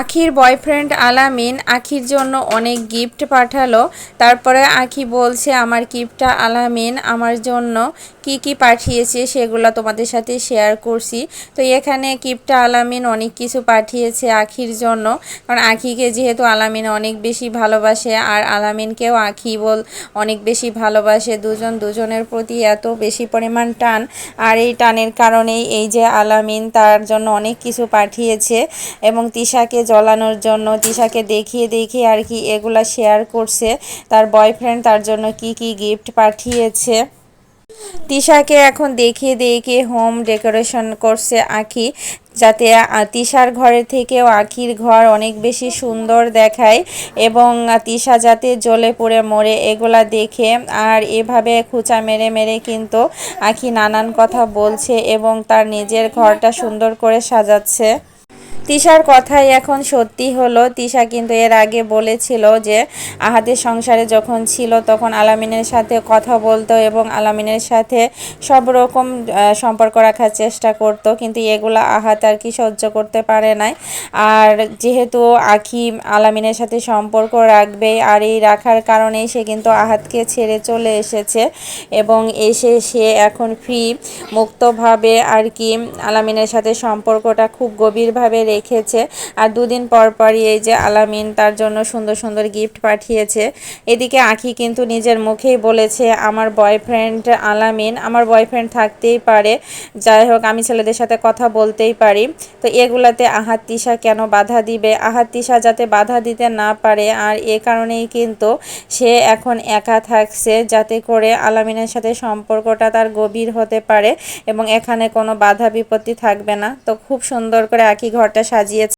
আখির বয়ফ্রেন্ড আলামিন আখির জন্য অনেক গিফট পাঠালো। তারপরে আখি বলছে, আমার গিফটটা আলামিন আমার জন্য কি কি পাঠিয়েছে সেগুলো তোমাদের সাথে শেয়ার করছি। তো এখানে গিফটটা আলামিন অনেক কিছু পাঠিয়েছে আখির জন্য। কারণ আখিকে যেহেতু আলামিন অনেক বেশি ভালোবাসে, আর আলামিনকেও আখি বল, অনেক বেশি ভালোবাসে। দুজন দুজনের প্রতি এত বেশি পরিমাণ টান। আর এই টানের কারণেই এই যে আলামিন তার জন্য অনেক কিছু পাঠিয়েছে এবং তিশাকে জ্বলানোর জন্য তিশাকে দেখিয়ে দেখিয়ে আর কি এগুলা শেয়ার করছে। তার বয়ফ্রেন্ড তার জন্য কি কি গিফট পাঠিয়েছে। তিশাকে এখন দেখিয়ে দেখিয়ে হোম ডেকোরেশন করছে আঁকি যাতে তিশার ঘরের থেকেও আখির ঘর অনেক বেশি সুন্দর দেখায় এবং তিশা যাতে জ্বলে পড়ে মরে এগুলা দেখে আর এভাবে খুচা মেরে মেরে কিন্তু আখি নানান কথা বলছে এবং তার নিজের ঘরটা সুন্দর করে সাজাচ্ছে। তিশার কথাই এখন সত্যি হলো। তিশা কিন্তু এর আগে বলেছিল যে, আহাদের সংসারে যখন ছিল তখন আলামিনের সাথে কথা বলতো এবং আলামিনের সাথে সব রকম সম্পর্ক রাখার চেষ্টা করত। কিন্তু এগুলো আহাত আর কি সহ্য করতে পারে নাই। আর যেহেতু আখি আলামিনের সাথে সম্পর্ক রাখবে আর এই রাখার কারণেই সে কিন্তু আহাতকে ছেড়ে চলে এসেছে এবং এসে সে এখন ফ্রি, মুক্তভাবে আর কি আলামিনের সাথে সম্পর্কটা খুব গভীরভাবে রেখেছে। আর দুদিন পর পরই এই যে আলামিন তার জন্য সুন্দর সুন্দর গিফট পাঠিয়েছে। এদিকে আখি কিন্তু নিজের মুখেই বলেছে, আমার বয়ফ্রেন্ড আলামিন, আমার বয়ফ্রেন্ড থাকতেই পারে। যাই হোক, আমি ছেলেদের সাথে কথা বলতেই পারি। তো এগুলাতে আহাত তিশা কেন বাধা দিবে? আহাত তিশা যাতে বাধা দিতে না পারে, আর এ কারণেই কিন্তু সে এখন একা থাকছে, যাতে করে আলামিনের সাথে সম্পর্কটা তার গভীর হতে পারে এবং এখানে কোনো বাধা বিপত্তি থাকবে না। তো খুব সুন্দর করে আঁকি ঘরটা সাজিয়েছে